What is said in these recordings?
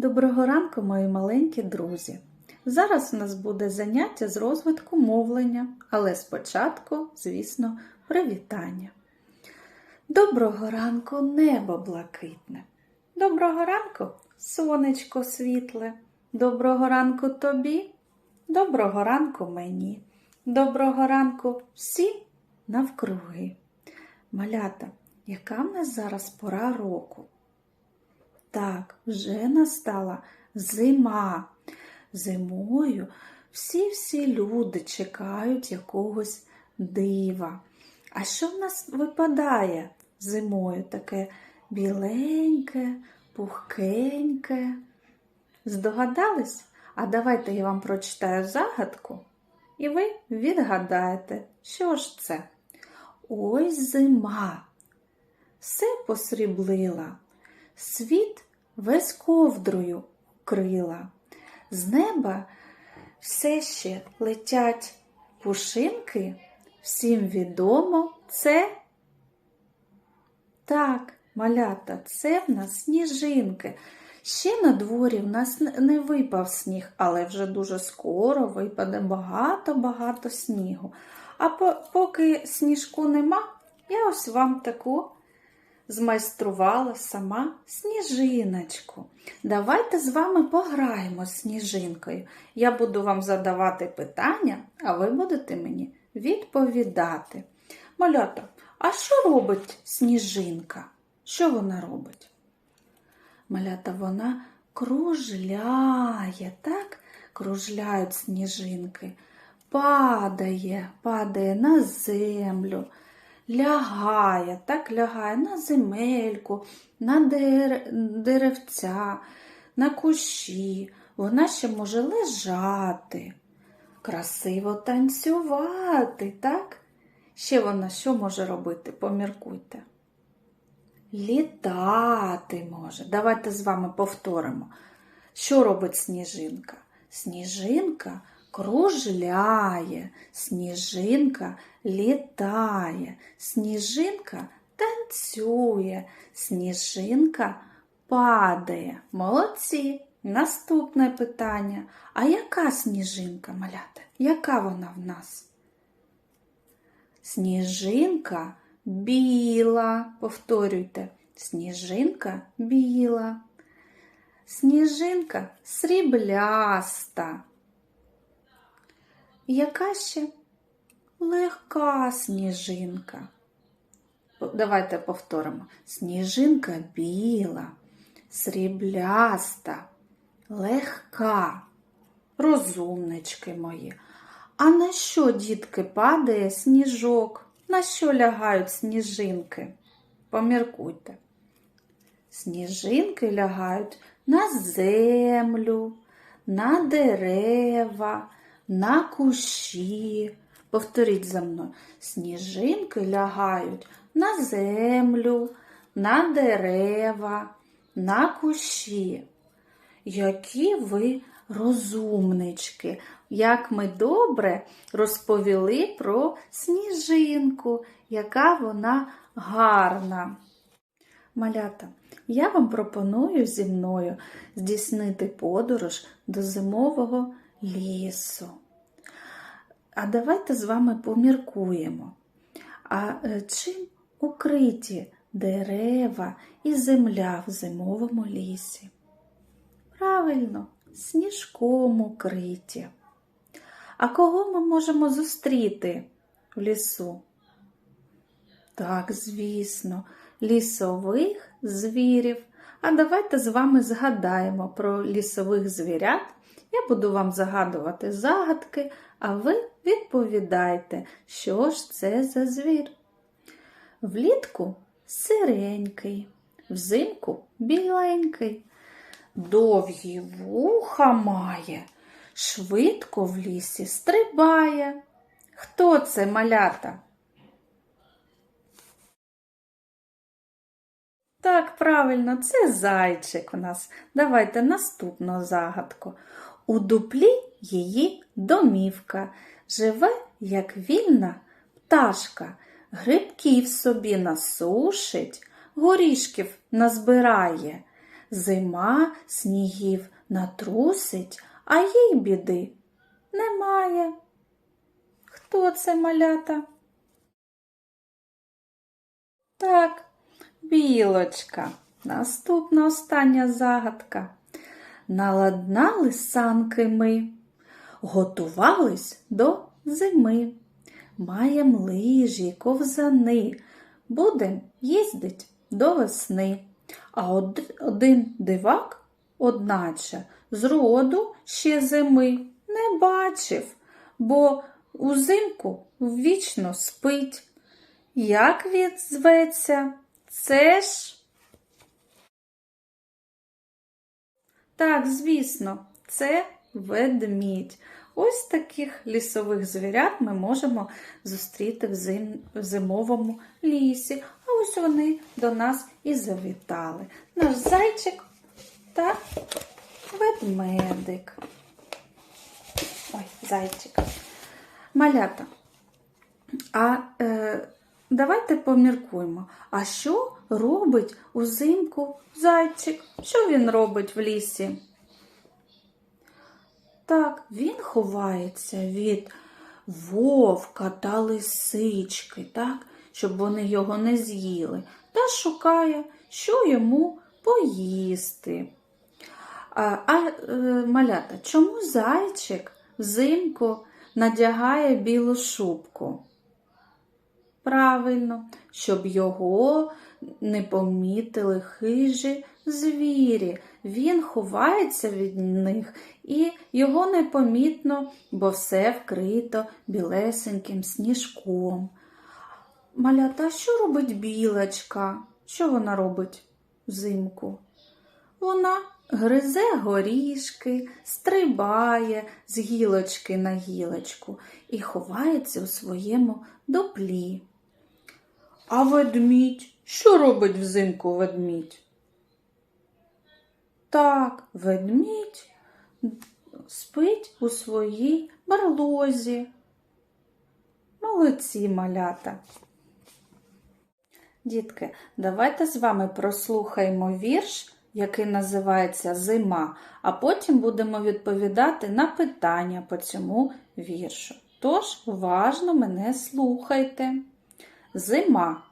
Доброго ранку, мої маленькі друзі! Зараз у нас буде заняття з розвитку мовлення, але спочатку, звісно, привітання. Доброго ранку, небо блакитне. Доброго ранку, сонечко світле. Доброго ранку тобі. Доброго ранку мені. Доброго ранку всім навкруги. Малята, яка в нас зараз пора року? Так, вже настала зима. Зимою всі-всі люди чекають якогось дива. А що в нас випадає зимою таке біленьке, пухкеньке? Здогадались? А давайте я вам прочитаю загадку, і ви відгадаєте, що ж це? Ось зима. Все посріблила, світ весь ковдрою вкрила. З неба все ще летять пушинки. Всім відомо це. Так, малята, це в нас сніжинки. Ще на дворі в нас не випав сніг, але вже дуже скоро випаде багато-багато снігу. А поки сніжку нема, я ось вам таку змайструвала сама сніжиночку. Давайте з вами пограємо з сніжинкою. Я буду вам задавати питання, а ви будете мені відповідати. Малята, а що робить сніжинка? Що вона робить? Малята, вона кружляє, так? Кружляють сніжинки, падає, падає на землю, лягає, так лягає на земельку, на дер... деревця, на кущі. Вона ще може лежати, красиво танцювати, так? Ще вона що може робити? Поміркуйте. Літати може. Давайте з вами повторимо. Що робить сніжинка? Сніжинка кружляє, сніжинка літає, сніжинка танцює, сніжинка падає. Молодці! Наступне питання. А яка сніжинка, малята? Яка вона в нас? Сніжинка біла. Повторюйте. Сніжинка біла. Сніжинка срібляста. Яка ще легка сніжинка? Давайте повторимо. Сніжинка біла, срібляста, легка. Розумнички мої. А на що, дітки, падає сніжок? На що лягають сніжинки? Поміркуйте. Сніжинки лягають на землю, на дерева, на кущі. Повторіть за мною. Сніжинки лягають на землю, на дерева, на кущі. Які ви розумнички, як ми добре розповіли про сніжинку, яка вона гарна. Малята, я вам пропоную зі мною здійснити подорож до зимового лісу. А давайте з вами поміркуємо. А е, чим укриті дерева і земля в зимовому лісі? Правильно, сніжком укриті. А кого ми можемо зустріти в лісу? Так, звісно, лісових звірів. А давайте з вами згадаємо про лісових звірят. Я буду вам загадувати загадки, а ви відповідайте, що ж це за звір. Влітку сиренький, взимку біленький, довгі вуха має, швидко в лісі стрибає. Хто це малята? Так, правильно, це зайчик у нас. Давайте наступну загадку. У дуплі її домівка. Живе, як вільна пташка, грибків собі насушить, горішків назбирає, Зима снігів натрусить, а їй біди немає. Хто це малята? Так, білочка. Наступна остання загадка. Наладнали санки ми, готувались до зими. Маєм лижі, ковзани, будем їздить до весни. А од- один дивак, одначе, з роду ще зими не бачив, бо узимку вічно спить. Як він зветься? Це ж. Так, звісно, це ведмідь. Ось таких лісових звірят ми можемо зустріти в, зим... зимовому лісі. А ось вони до нас і завітали. Наш зайчик та ведмедик. Ой, зайчик. Малята. А е, давайте поміркуємо. А що робить узимку зайчик? Що він робить в лісі? Так, він ховається від вовка та лисички, так, щоб вони його не з'їли, та шукає, що йому поїсти. А, а е, малята, чому зайчик взимку надягає білу шубку? Правильно, щоб його не помітили хижі звірі. Він ховається від них і його непомітно, бо все вкрито білесеньким сніжком. Малята, що робить білочка? Що вона робить взимку? Вона гризе горішки, стрибає з гілочки на гілочку і ховається у своєму дуплі. А ведмідь? Що робить взимку ведмідь? Так, ведмідь спить у своїй барлозі. Молодці малята. Дітки, давайте з вами прослухаємо вірш, який називається Зима, а потім будемо відповідати на питання по цьому віршу. Тож уважно мене слухайте. Зима.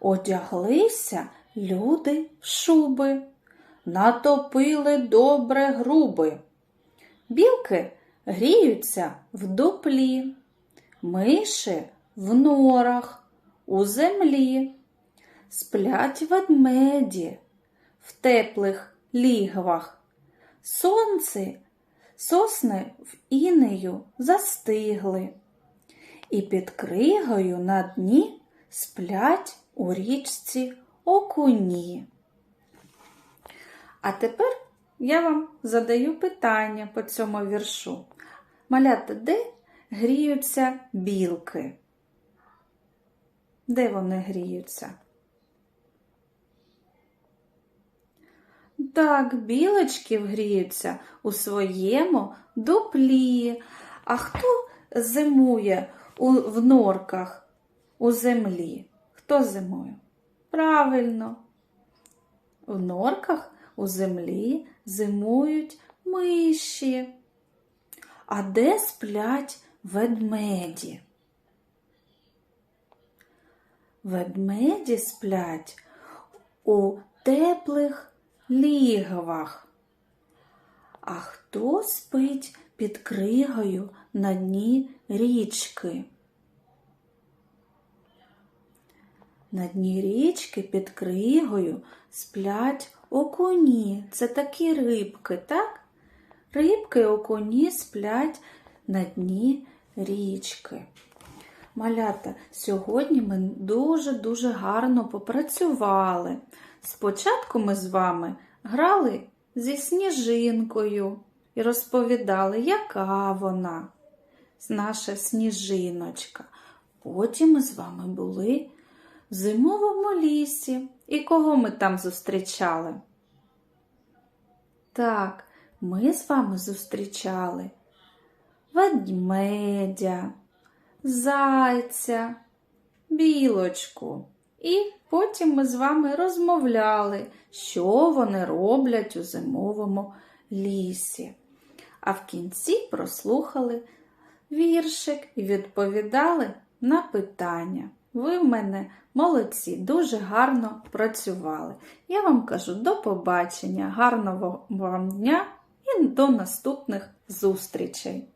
Одяглися люди в шуби, натопили добре груби. Білки гріються в дуплі, миші в норах, у землі, сплять ведмеді в теплих лігвах. Сонце, сосни в інею застигли, і під кригою на дні сплять у річці окуні. А тепер я вам задаю питання по цьому віршу. Малята, де гріються білки? Де вони гріються? Так, білочки гріються у своєму дуплі. А хто зимує у, в норках у землі? Хто зимує? Правильно. В норках у землі зимують миші. А де сплять ведмеді? Ведмеді сплять у теплих лігвах. А хто спить під кригою на дні річки? На дні річки під кригою сплять окуні. Це такі рибки, так? Рибки окуні сплять на дні річки. Малята, сьогодні ми дуже-дуже гарно попрацювали. Спочатку ми з вами грали зі сніжинкою і розповідали, яка вона, наша сніжиночка. Потім ми з вами були в зимовому лісі. І кого ми там зустрічали? Так, ми з вами зустрічали ведмедя, зайця, білочку І потім ми з вами розмовляли, що вони роблять у зимовому лісі. А в кінці прослухали віршик і відповідали на питання. Ви в мене молодці, дуже гарно працювали. Я вам кажу до побачення, гарного вам дня і до наступних зустрічей!